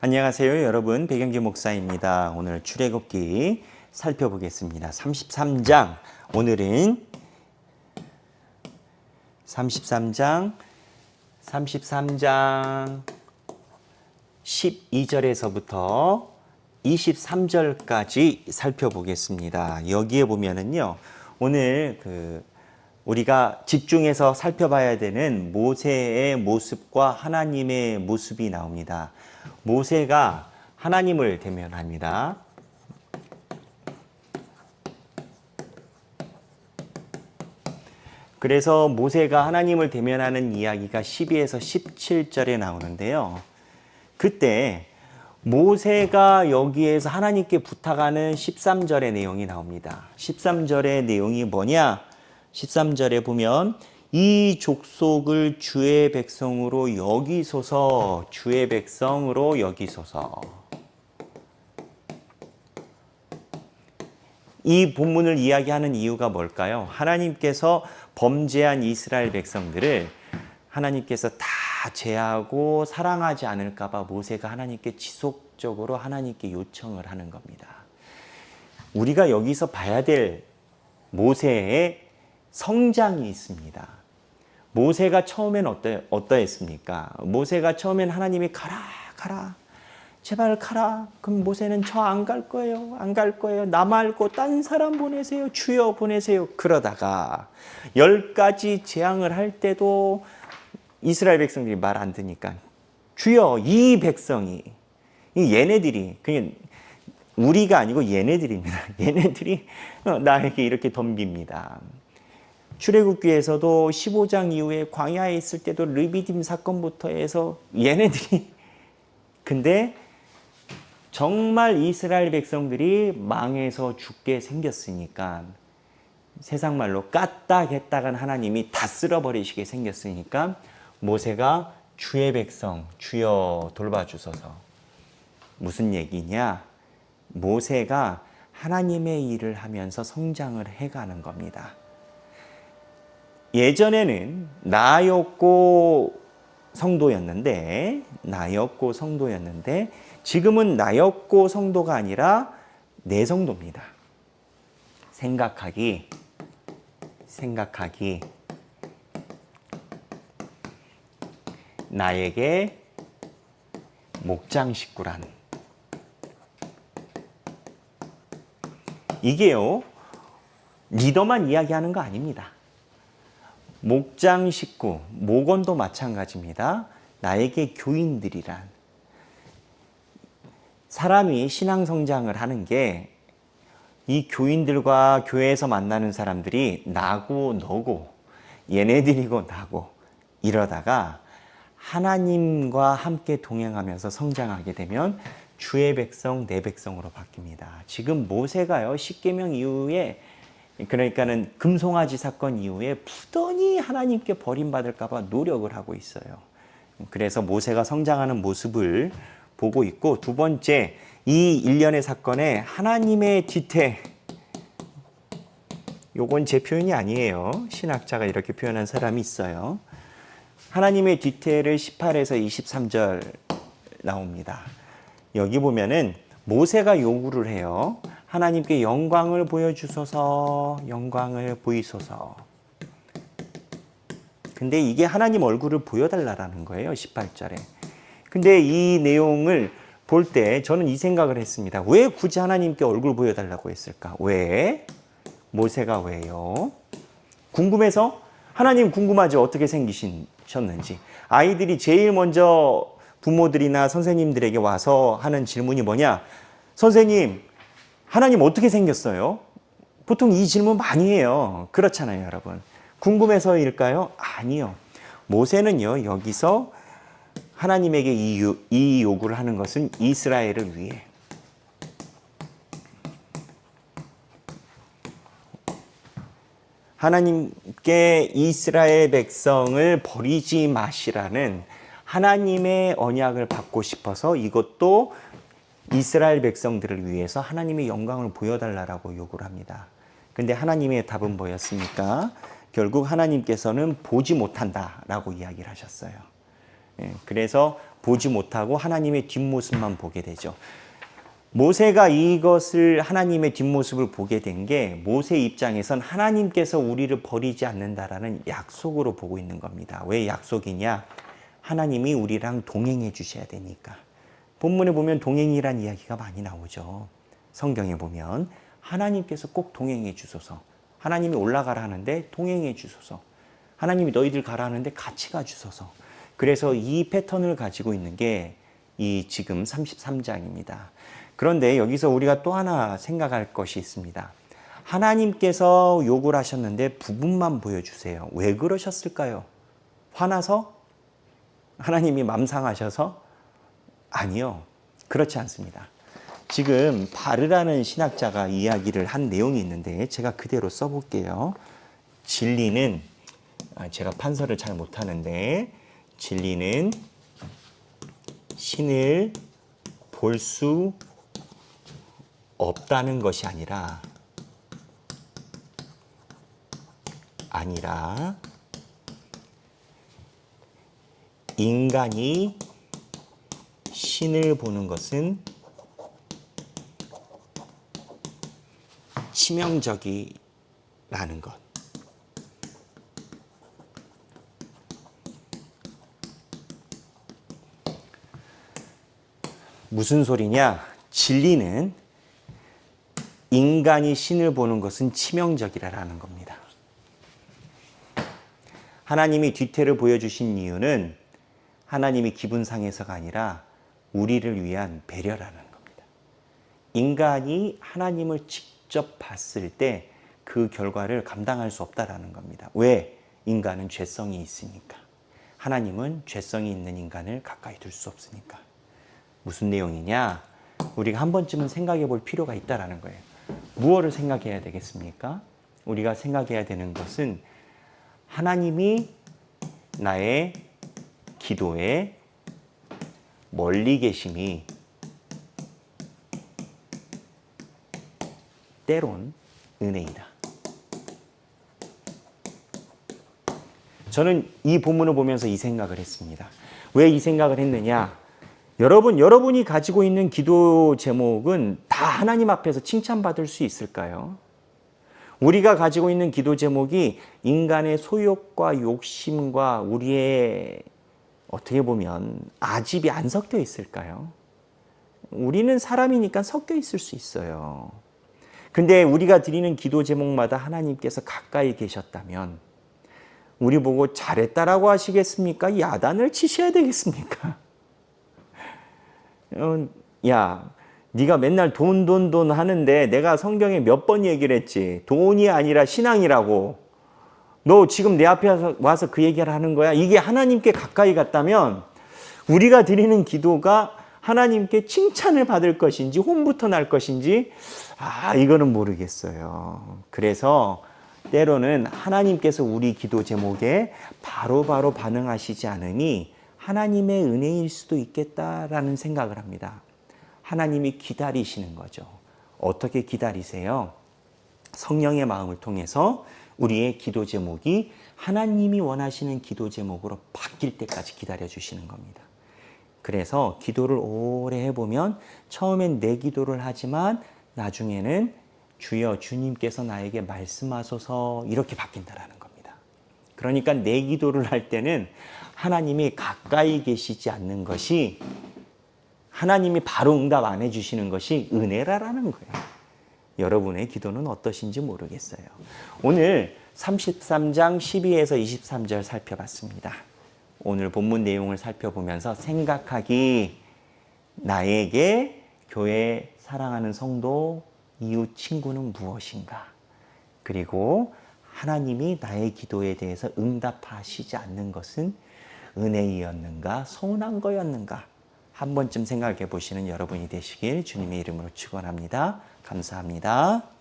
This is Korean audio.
안녕하세요, 여러분. 백영기 목사입니다. 오늘 출애굽기 살펴보겠습니다. 33장. 오늘은 33장 33장 12절에서부터 23절까지 살펴보겠습니다. 여기에 보면은요. 오늘 그 우리가 집중해서 살펴봐야 되는 모세의 모습과 하나님의 모습이 나옵니다. 모세가 하나님을 대면합니다. 그래서 모세가 하나님을 대면하는 이야기가 12에서 17절에 나오는데요. 그때 모세가 여기에서 하나님께 부탁하는 13절의 내용이 나옵니다. 13절의 내용이 뭐냐? 13절에 보면 이 족속을 주의 백성으로 여기소서 주의 백성으로 여기소서 이 본문을 이야기하는 이유가 뭘까요? 하나님께서 범죄한 이스라엘 백성들을 하나님께서 다 제하고 사랑하지 않을까봐 모세가 하나님께 지속적으로 하나님께 요청을 하는 겁니다. 우리가 여기서 봐야 될 모세의 성장이 있습니다. 모세가 처음엔 어떠, 어떠했습니까? 모세가 처음엔 하나님이 가라, 가라. 제발 가라. 그럼 모세는 저 안 갈 거예요. 안 갈 거예요. 나 말고 딴 사람 보내세요. 주여 보내세요. 그러다가 열 가지 재앙을 할 때도 이스라엘 백성들이 말 안 듣니까 주여 이 백성이 이 얘네들이 그냥 우리가 아니고 얘네들입니다. 얘네들이 나에게 이렇게 덤빕니다. 출애굽기에서도 15장 이후에 광야에 있을 때도 르비딤 사건부터 해서 얘네들이 근데 정말 이스라엘 백성들이 망해서 죽게 생겼으니까 세상 말로 까딱했다간 하나님이 다 쓸어버리시게 생겼으니까 모세가 주의 백성 주여 돌봐주소서 무슨 얘기냐 모세가 하나님의 일을 하면서 성장을 해가는 겁니다. 예전에는 나였고 성도였는데 나였고 성도였는데 지금은 나였고 성도가 아니라 내 성도입니다. 생각하기 생각하기 나에게 목장 식구란 이게요 리더만 이야기하는 거 아닙니다. 목장 식구, 목원도 마찬가지입니다. 나에게 교인들이란 사람이 신앙 성장을 하는 게 이 교인들과 교회에서 만나는 사람들이 나고 너고 얘네들이고 나고 이러다가 하나님과 함께 동행하면서 성장하게 되면 주의 백성 내 백성으로 바뀝니다. 지금 모세가요 십계명 이후에 그러니까는 금송아지 사건 이후에 부단히 하나님께 버림받을까봐 노력을 하고 있어요. 그래서 모세가 성장하는 모습을 보고 있고 두 번째 이 일련의 사건에 하나님의 뒤태 요건 제 표현이 아니에요. 신학자가 이렇게 표현한 사람이 있어요. 하나님의 뒤태를 18에서 23절 나옵니다. 여기 보면은 모세가 요구를 해요. 하나님께 영광을 보여주소서, 영광을 보이소서. 근데 이게 하나님 얼굴을 보여달라는 거예요, 18절에. 근데 이 내용을 볼 때 저는 이 생각을 했습니다. 왜 굳이 하나님께 얼굴 보여달라고 했을까? 왜? 모세가 왜요? 궁금해서? 하나님 궁금하죠? 어떻게 생기셨는지. 아이들이 제일 먼저 부모들이나 선생님들에게 와서 하는 질문이 뭐냐? 선생님, 하나님 어떻게 생겼어요? 보통 이 질문 많이 해요. 그렇잖아요, 여러분. 궁금해서일까요? 아니요. 모세는요, 여기서 하나님에게 이, 요, 이 요구를 하는 것은 이스라엘을 위해. 하나님께 이스라엘 백성을 버리지 마시라는 하나님의 언약을 받고 싶어서 이것도 이스라엘 백성들을 위해서 하나님의 영광을 보여달라고 요구를 합니다. 근데 하나님의 답은 뭐였습니까? 결국 하나님께서는 보지 못한다라고 이야기를 하셨어요. 예, 그래서 보지 못하고 하나님의 뒷모습만 보게 되죠. 모세가 이것을 하나님의 뒷모습을 보게 된 게 모세 입장에선 하나님께서 우리를 버리지 않는다라는 약속으로 보고 있는 겁니다. 왜 약속이냐? 하나님이 우리랑 동행해 주셔야 되니까. 본문에 보면 동행이란 이야기가 많이 나오죠. 성경에 보면 하나님께서 꼭 동행해 주소서. 하나님이 올라가라 하는데 동행해 주소서. 하나님이 너희들 가라 하는데 같이 가 주소서. 그래서 이 패턴을 가지고 있는 게 이 지금 33장입니다. 그런데 여기서 우리가 또 하나 생각할 것이 있습니다. 하나님께서 욕을 하셨는데 부분만 보여주세요. 왜 그러셨을까요? 화나서? 하나님이 맘상하셔서? 아니요. 그렇지 않습니다. 지금 바르라는 신학자가 이야기를 한 내용이 있는데 제가 그대로 써볼게요. 진리는 아, 제가 판서를 잘 못하는데 진리는 신을 볼 수 없다는 것이 아니라 아니라 인간이 신을 보는 것은 치명적이라는 것. 무슨 소리냐? 진리는 인간이 신을 보는 것은 치명적이라는 겁니다. 하나님이 뒤태를 보여주신 이유는 하나님이 기분 상해서가 아니라 우리를 위한 배려라는 겁니다. 인간이 하나님을 직접 봤을 때 그 결과를 감당할 수 없다라는 겁니다. 왜? 인간은 죄성이 있으니까. 하나님은 죄성이 있는 인간을 가까이 둘 수 없으니까. 무슨 내용이냐? 우리가 한 번쯤은 생각해 볼 필요가 있다라는 거예요. 무엇을 생각해야 되겠습니까? 우리가 생각해야 되는 것은 하나님이 나의 기도에 멀리 계심이 때론 은혜이다. 저는 이 본문을 보면서 이 생각을 했습니다. 왜 이 생각을 했느냐? 여러분, 여러분이 가지고 있는 기도 제목은 다 하나님 앞에서 칭찬받을 수 있을까요? 우리가 가지고 있는 기도 제목이 인간의 소욕과 욕심과 우리의 어떻게 보면 아집이 안 섞여 있을까요? 우리는 사람이니까 섞여 있을 수 있어요. 근데 우리가 드리는 기도 제목마다 하나님께서 가까이 계셨다면 우리 보고 잘했다라고 하시겠습니까? 야단을 치셔야 되겠습니까? 어, 야, 네가 맨날 돈, 돈, 돈 하는데 내가 성경에 몇 번 얘기를 했지. 돈이 아니라 신앙이라고. 너 지금 내 앞에 와서 그 얘기를 하는 거야. 이게 하나님께 가까이 갔다면 우리가 드리는 기도가 하나님께 칭찬을 받을 것인지 혼부터 날 것인지 아, 이거는 모르겠어요. 그래서 때로는 하나님께서 우리 기도 제목에 바로바로 바로 반응하시지 않으니 하나님의 은혜일 수도 있겠다라는 생각을 합니다. 하나님이 기다리시는 거죠. 어떻게 기다리세요? 성령의 마음을 통해서 우리의 기도 제목이 하나님이 원하시는 기도 제목으로 바뀔 때까지 기다려 주시는 겁니다. 그래서 기도를 오래 해보면 처음엔 내 기도를 하지만 나중에는 주여 주님께서 나에게 말씀하소서 이렇게 바뀐다라는 겁니다. 그러니까 내 기도를 할 때는 하나님이 가까이 계시지 않는 것이 하나님이 바로 응답 안 해주시는 것이 은혜라라는 거예요. 여러분의 기도는 어떠신지 모르겠어요. 오늘 33장 12에서 23절 살펴봤습니다. 오늘 본문 내용을 살펴보면서 생각하기 나에게 교회 사랑하는 성도 이웃 친구는 무엇인가? 그리고 하나님이 나의 기도에 대해서 응답하시지 않는 것은 은혜이었는가 서운한 거였는가 한 번쯤 생각해 보시는 여러분이 되시길 주님의 이름으로 축원합니다. 감사합니다.